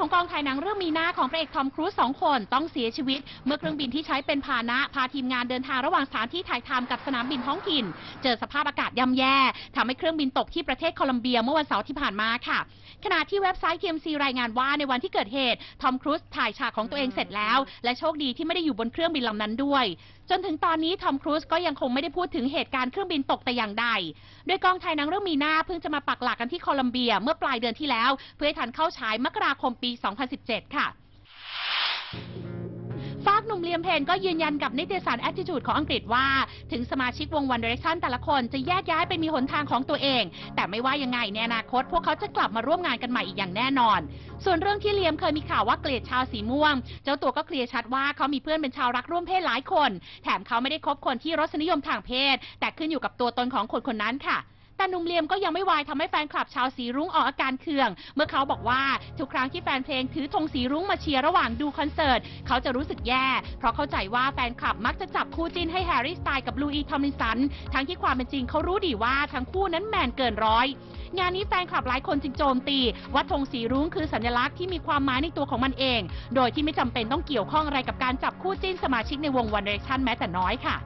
ของกองถ่ายหนังเรื่องมีหน้าของพระเอกทอมครูซสองคนต้องเสียชีวิต เมื่อเครื่องบินที่ใช้เป็นพาหนะ พาทีมงานเดินทางระหว่างสถานที่ถ่ายทำกับสนามบินท้องถิ่น เจอสภาพอากาศย่ำแย่ทำให้เครื่องบินตกที่ประเทศโคลัมเบียเมื่อวันเสาร์ที่ผ่านมาค่ะ ขณะที่เว็บไซต์ TMC รายงานว่าในวันที่เกิดเหตุทอมครูซถ่ายฉากของตัวเองเสร็จแล้ว และโชคดีที่ไม่ได้อยู่บนเครื่องบินลำนั้นด้วย จนถึงตอนนี้ทอมครูซก็ยังคงไม่ได้พูดถึงเหตุการณ์เครื่องบินตกแต่อย่างใด โดยกองถ่ายหนังเรื่องมีหน้าเพิ่งจะมาปักหลักกันที่โคลัมเบียเมื่อปลายเดือนที่แล้ว เพื่อให้ทันเข้าฉายมกราคมปี2017 ค่ะฟากหนุ่มเลียมเพนก็ยืนยันกับนิตยสาร Attitude ของอังกฤษว่า ถึงสมาชิกวง One Direction แต่ละคนจะแยกย้ายไปมีหนทางของตัวเอง แต่ไม่ว่ายังไงในอนาคต พวกเขาจะกลับมาร่วมงานกันใหม่อีกอย่างแน่นอน ส่วนเรื่องที่เลียมเคยมีข่าวว่าเกลียดชาวสีม่วง เจ้าตัวก็เคลียร์ชัดว่าเขามีเพื่อนเป็นชาวรักร่วมเพศหลายคน แถมเขาไม่ได้คบคนที่รสนิยมทางเพศ แต่ขึ้นอยู่กับตัวตนของคนคนนั้นค่ะ แต่หนุ่มเลียมก็ยังไม่วายทำให้แฟนคลับชาวสีรุ้งออกอาการเคือง เมื่อเขาบอกว่าทุกครั้งที่แฟนเพลงถือธงสีรุ้งมาเชียร์ระหว่างดูคอนเสิร์ตเขาจะรู้สึกแย่ เพราะเข้าใจว่าแฟนคลับมักจะจับคู่จิ้นให้แฮร์รี่สไตล์กับลูอีทอมลินสันทั้งที่ความเป็นจริงเขารู้ดีว่าทั้งคู่นั้นแมนเกินร้อยงานนี้แฟนคลับหลายคนจึงโจมตี ว่าธงสีรุ้งคือสัญลักษณ์ที่มีความหมายในตัวของมันเอง โดยที่ไม่จำเป็นต้องเกี่ยวข้องอะไรกับการจับคู่จิ้นสมาชิกในวง One Direction แม้แต่น้อยค่ะ